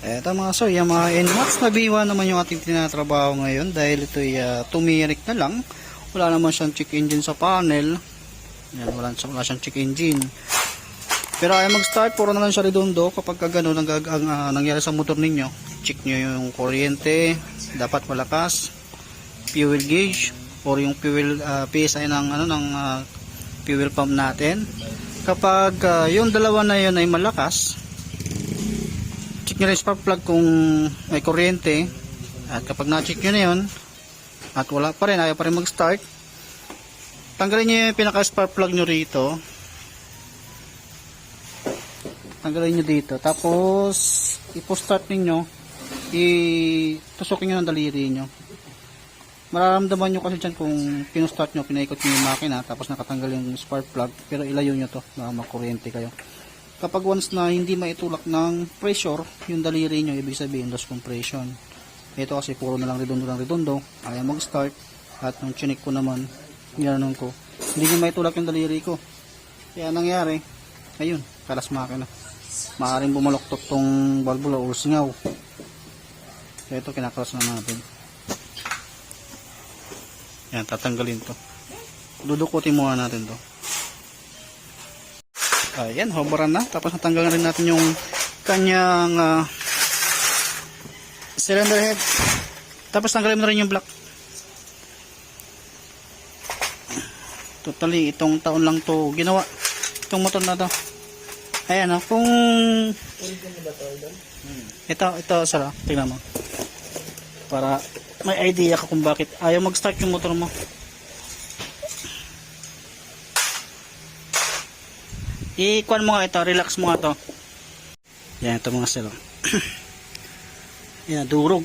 Eto mga sir, yung mga NMAX na B1 naman yung ating tinatrabaho ngayon dahil ito ay uh, tumirik na lang. Wala naman siyang check engine sa panel. Yan, wala, wala siyang check engine. Pero ayaw mag-start, puro na lang siya redondo kapag ka ganun ang, ang ah, nangyari sa motor ninyo. Check nyo yung kuryente, dapat malakas, fuel gauge, or yung fuel ah, PSI ng, ano, ng ah, fuel pump natin. Kapag ah, yung dalawa na yun ay malakas, nyo yung spark plug kung may kuryente. At kapag na-check nyo na yun at wala pa rin, ayaw pa rin mag-start tanggalin nyo yung pinaka spark plug nyo rito. Tanggalin nyo dito. Tapos ipo-start ninyo itusukin nyo ng daliri nyo. Mararamdaman nyo kasi dyan kung pinustart nyo, pinaikot nyo yung makina tapos nakatanggal yung spark plug pero ilayo nyo to na makuryente kayo kapag once na hindi maitulak ng pressure yung daliri nyo ibig sabihin loss compression. Ito kasi puro na lang redondo lang redondo ayaw mag start at nung chinik ko naman ginanong ko hindi nyo maitulak yung daliri ko. Kaya nangyari ayun kalas makina maaaring bumaloktot tong balbula o singaw. Kaya ito kinakalas na natin. Yan tatanggalin to. Dudukutin muna natin to Ayan, hoveran na. Tapos natanggalan rin natin yung kanyang ah, cylinder head. Tapos tanggalin mo na rin yung block. Totally, itong taon lang to ginawa. Itong motor na to. Ayan, ah, kung... Ito, ito, sara. Tingnan mo. Para may idea ka kung bakit ayaw mag-start yung motor mo. I-kuan mo nga ito, relax mo nga to. Yan, ito mga silo. Yan, durog.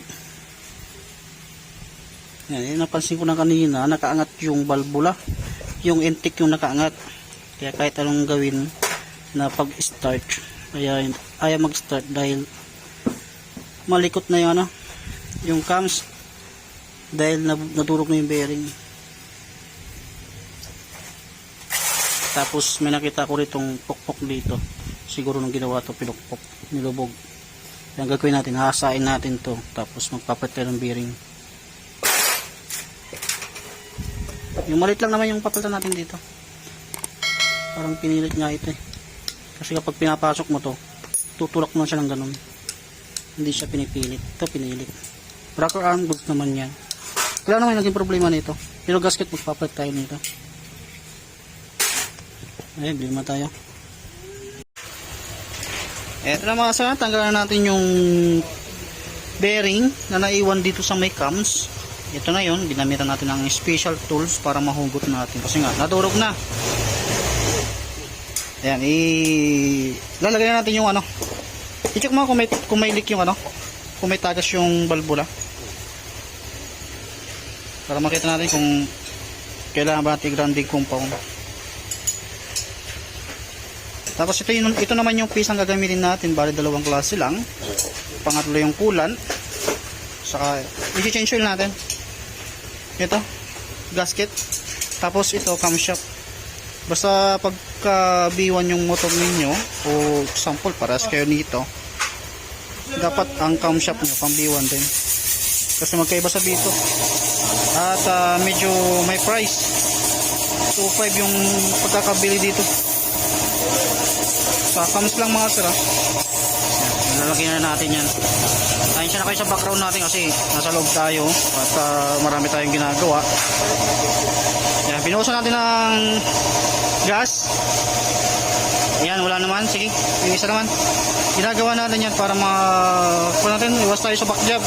Yan, yung napansin ko na kanina, nakaangat yung balbula. Yung intake yung nakaangat. Kaya kahit anong gawin na pag-start, kaya ayaw mag-start dahil malikot na yung ano, yung cams dahil nadurog na yung bearing. Tapos may nakita ko ritong pokpok dito. Siguro nung ginawa to pinukpok, nilubog. Yan gagawin natin, hahasain natin to. Tapos magpapat ng bearing. Yung malit lang naman yung papalitan natin dito. Parang pinilit nga ito eh. Kasi kapag pinapasok mo to, tutulak mo siya ng ganun. Hindi siya pinipilit. Ito pinilit. Rocker arm goods naman yan. Wala naman naging problema nito. Pero gasket magpapalit tayo nito. Ay, bilma tayo. Eto na mga sa tanggalan natin yung bearing na naiwan dito sa may cams. Ito na yon ginamitan natin ng special tools para mahugot natin. Kasi nga, nadurog na. Ayan, i... Lalagay na natin yung ano. I-check mo kung may, kung may leak yung ano. Kung may tagas yung balbula. Para makita natin kung kailangan ba natin grounding compound. Tapos ito, yun, ito naman yung piece ang gagamitin natin. Bali dalawang klase lang. Pangatlo yung kulan. Saka, i-change oil natin. Ito, gasket. Tapos ito, camshaft. Basta pagka B1 yung motor ninyo, o example, paras kayo nito, dapat ang camshaft nyo, pang B1 din. Kasi magkaiba sa B2. At ah, medyo may price. 2.5 yung pagkakabili dito. Sa cams lang mga sir ah. Yan, Lalagyan na natin yan. Ayun siya na kayo sa background natin kasi nasa loob tayo at ah, marami tayong ginagawa. Yan, binuhusan natin ng gas. Ayan, wala naman. Sige, yung isa naman. Ginagawa natin yan para ma... Kung natin, iwas tayo sa back job.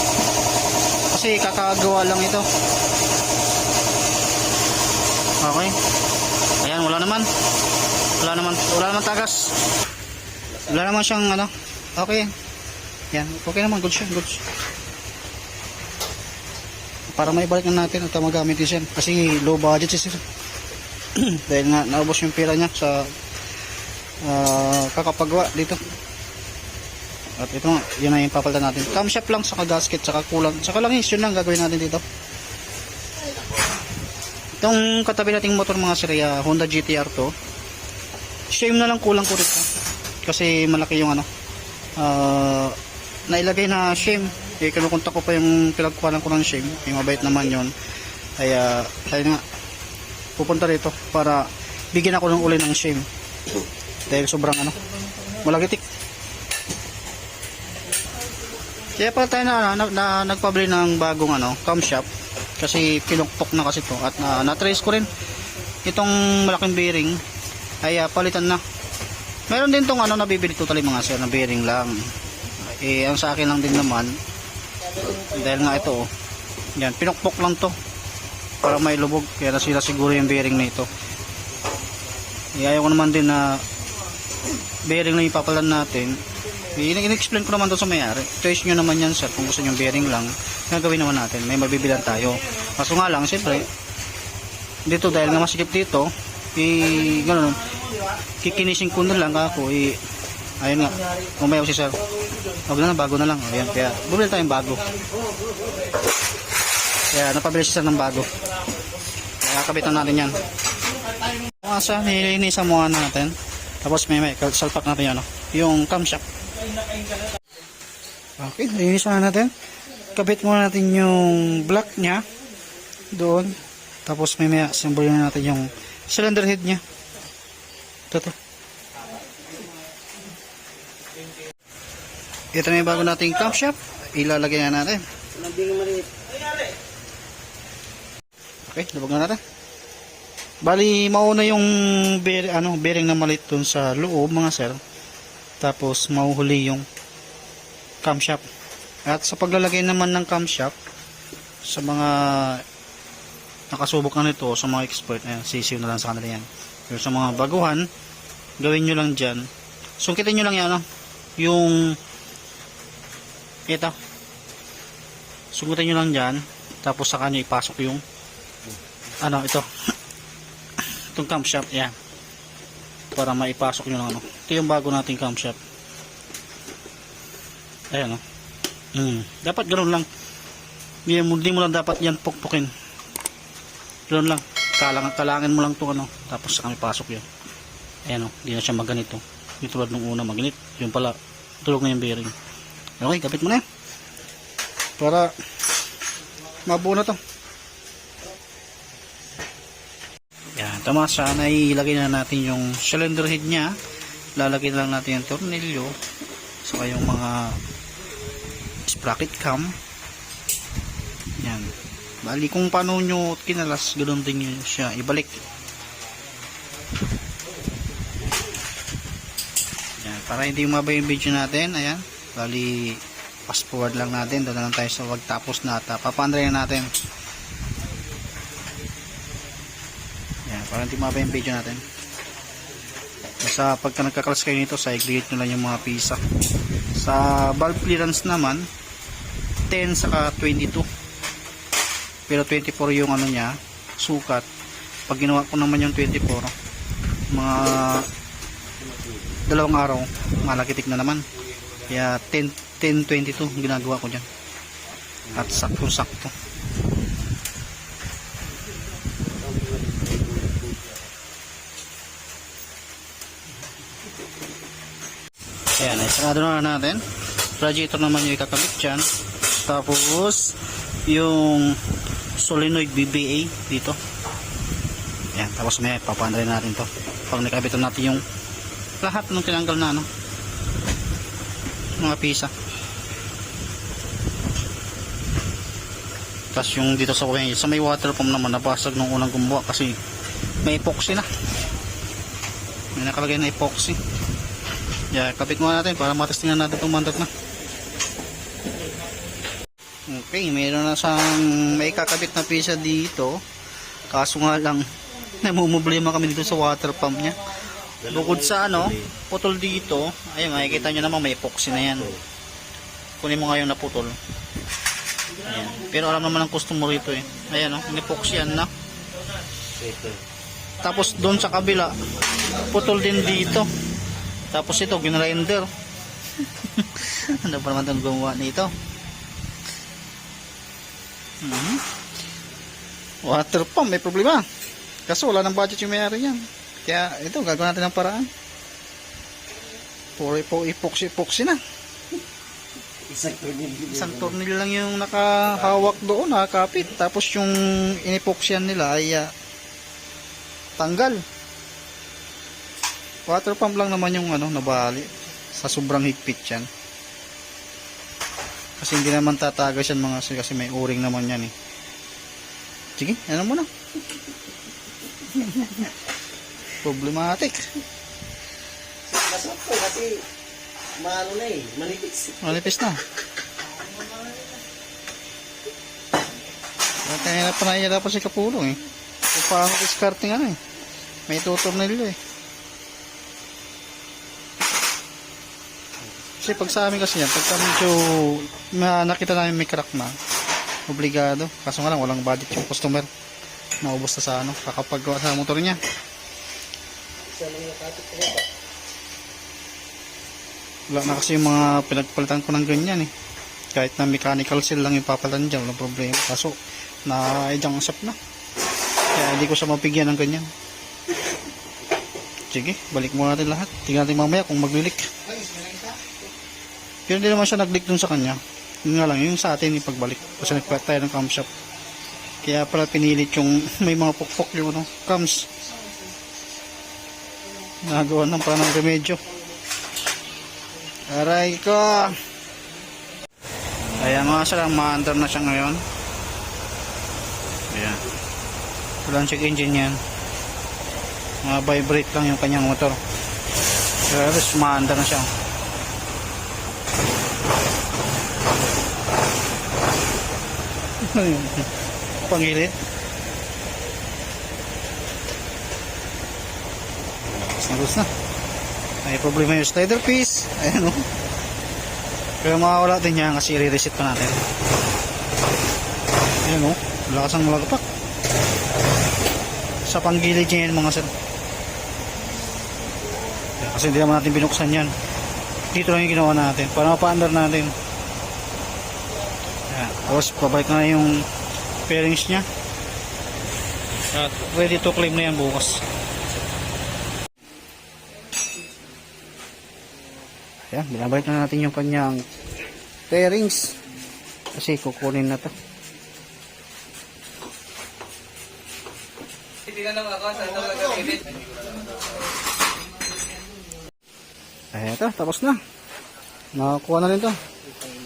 Kasi kakagawa lang ito. Okay. Ayan, wala naman. Wala naman, wala naman tagas. Wala naman siyang ano. Okay. Yan, okay naman. Good siya, good siya. Para may balik na natin at magamit din siya. Kasi low budget siya. Dahil nga naubos yung pera niya sa ah, kakapagawa dito. At ito yun na yung papalitan natin. Camshaft lang, saka gasket, saka kulang. Saka langis, yun lang gagawin natin dito. Itong katabi nating motor mga sir, ah, Honda GTR to. Shame na lang kulang ko rito. Kasi malaki yung ano, ah, nailagay na shim. Eh, kinukontak ko pa yung pinagkuhanan ko ng shim. Yung mabait naman yon Kaya, tayo nga, pupunta rito para bigyan ako ng uli ng shim. Dahil sobrang ano, malagitik. Kaya pala tayo na, na, na nagpabili ng bagong ano, cam shop. Kasi pinukpok na kasi to at na, na-trace ko rin itong malaking bearing ay ah, palitan na. Meron din tong ano nabibili totally mga sir na bearing lang. Eh ang sa akin lang din naman dahil nga ito oh. Yan, pinukpok lang to para may lubog kaya nasira siguro yung bearing na ito. Eh, ayaw ko naman din na bearing lang ipapalan natin. Eh, In-explain ko naman doon sa may-ari. Choice nyo naman yan sir kung gusto nyo bearing lang. Gagawin naman natin. May mabibilan tayo. Kaso nga lang, siyempre, dito dahil nga masikip dito, eh, gano'n, kikinising ko na lang ako, eh, ayun nga, umayaw si sir. Wag na lang, bago na lang. Ayan, kaya, bumili tayong bago. Kaya, napabili si sir ng bago. Kaya, kabitan natin yan. Mga sa, nilinisan muna natin. Tapos, may may, salpak natin yan, yung camshaft. Okay, linisan na natin. Kabit muna natin yung block niya doon. Tapos may maya simbolin na natin yung cylinder head niya. Ito to. Ito na yung bago nating camshaft. Ilalagay na natin. Okay, labag na natin. Bali, mauna yung bearing, ano, bearing na malit dun sa loob mga sir. Tapos, mauhuli yung camshaft. At sa paglalagay naman ng camshaft, sa mga nakasubok na nito, sa mga expert, ayan, sisiw na lang sa kanila yan. Pero sa mga baguhan, gawin nyo lang dyan. Sungkitin nyo lang yan, ano, yung, ito, sungkitin nyo lang dyan, tapos saka nyo ipasok yung, ano, ito, itong camshaft, yan para maipasok nyo lang ano. Ito yung bago nating camshaft. Ayan o. Mm. Dapat ganoon lang. Hindi mo, hindi lang dapat yan pukpukin. Ganoon lang. Kalang, kalangin mo lang to ano. Tapos sa kami pasok yun. Ayan o. Hindi na siya maganito. Yung tulad nung una maganit. Yung pala. Tulog na yung bearing. Okay, kapit mo na yan. Para mabuo na to. Yan, tama siya na ilagay na natin yung cylinder head niya. Lalagay na lang natin yung tornilyo. Saka yung mga sprocket cam. Yan. Bali kung paano nyo kinalas, ganoon din yun siya ibalik. Yan, para hindi umabay yung video natin. Ayan. Bali, fast forward lang natin. Doon lang tayo sa wag tapos na at uh, papandray na natin. Yan, para hindi mabay yung video natin. Basta pagka nagkakalas kayo nito, sa nyo lang yung mga pisa. Sa valve clearance naman, 10 saka 22. Pero 24 yung ano niya, sukat. Pag ginawa ko naman yung 24, mga dalawang araw, malakitik na naman. Kaya 10, 10 22 ginagawa ko dyan. At sakto-sakto. Ayan, isarado na natin. Radiator naman yung ikakabit dyan. Tapos, yung solenoid BBA dito. Ayan, tapos may papandray natin to. Pag nakabitan natin yung lahat ng tinanggal na ano, mga pisa. Tapos yung dito sa kuya, sa may water pump naman, nabasag nung unang gumawa kasi may epoxy na. May nakalagay na epoxy. Yeah, kapit muna natin para matestingan natin itong mandat na. Okay, mayroon na sang may kakabit na pisa dito. Kaso nga lang, namumblema kami dito sa water pump niya. Bukod sa ano, putol dito, ayun, makikita nyo naman may epoxy na yan. Kunin mo nga yung naputol. Ayan. Pero alam naman ng customer ito eh. Ayan o, oh, epoxy yan na. Tapos doon sa kabila, putol din dito. Tapos ito, ginrinder. ano pa naman itong gumawa nito? Hmm. Water pump, may problema. Kaso wala ng budget yung mayari yan. Kaya ito, gagawin natin ng paraan. Puro po epoxy-epoxy na. Isang tornilyo. Isang lang yung nakahawak doon, nakakapit. Tapos yung inipoksyan nila ay ah, tanggal. Water pump lang naman yung ano, nabali. Sa sobrang higpit yan. Kasi hindi naman tatagas yan mga kasi may uring naman yan eh. Sige, ano mo na. Problematic. Masarap to kasi maano na eh, manipis. Malipis na. Kaya na pa si Kapulong eh. Kung paano discarding ano eh. May tutornilyo eh. Kasi pag sa amin kasi yan, pagka medyo na, nakita namin may crack na, obligado. Kaso nga lang, walang budget yung customer. Naubos na sa ano, kakapagawa sa motor niya. Wala na kasi yung mga pinagpalitan ko ng ganyan eh. Kahit na mechanical seal lang yung papalitan dyan, walang problema. Kaso, na-idang asap na. Kaya hindi ko siya mapigyan ng ganyan. Sige, balik muna natin lahat. Tingnan natin mamaya kung maglilik. Pero hindi naman siya nag-leak dun sa kanya. Yun nga lang, yung sa atin yung pagbalik. Kasi nagpalit tayo ng cam shop. Kaya pala pinilit yung may mga pukpok yung ano, cams. Nagawa ng parang remedyo. Aray ko. Ayan mga sir, ma-under na siya ngayon. Ayan. Walang check engine yan. Mga vibrate lang yung kanyang motor. Pero ma-under na siya. Pangilit. Tapos na. May problema yung slider piece. Ayan o. Pero makawala din yan kasi i-reset pa natin. Ayan o. Lakas ang lagapak. Sa panggilid niya yan mga sir. Kasi hindi naman natin binuksan yan. Dito lang yung ginawa natin. Para mapa-under natin. Ayan. Tapos pabalik na yung fairings niya. At ready to claim na yan bukas. Ayan, binabalik na natin yung kanyang fairings. Kasi kukunin na to. Ay, ito, tapos na. Nakakuha na rin to.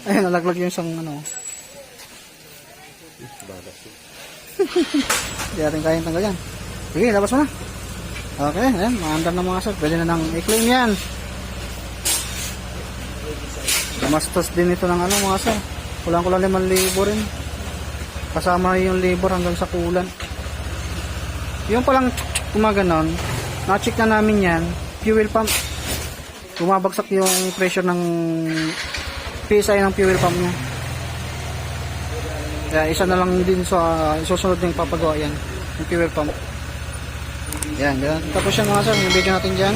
Ay, nalaglag yung isang ano. Hindi natin kayang tanggal yan. Sige, labas mo na. Okay, ayan, maandar na mga sir. Pwede na nang i-claim yan. Gumastos din ito ng ano mga sir. Kulang kulang 5,000 rin. Kasama yung labor hanggang sa kulan. Yung palang kumaganon, na-check na namin yan, fuel pump. Bumabagsak yung pressure ng PSI ng fuel pump niya. Kaya isa na lang din sa isusunod din papagawa yan, yung fuel pump. Yan, yan. Tapos yan mga sir, yung video natin dyan.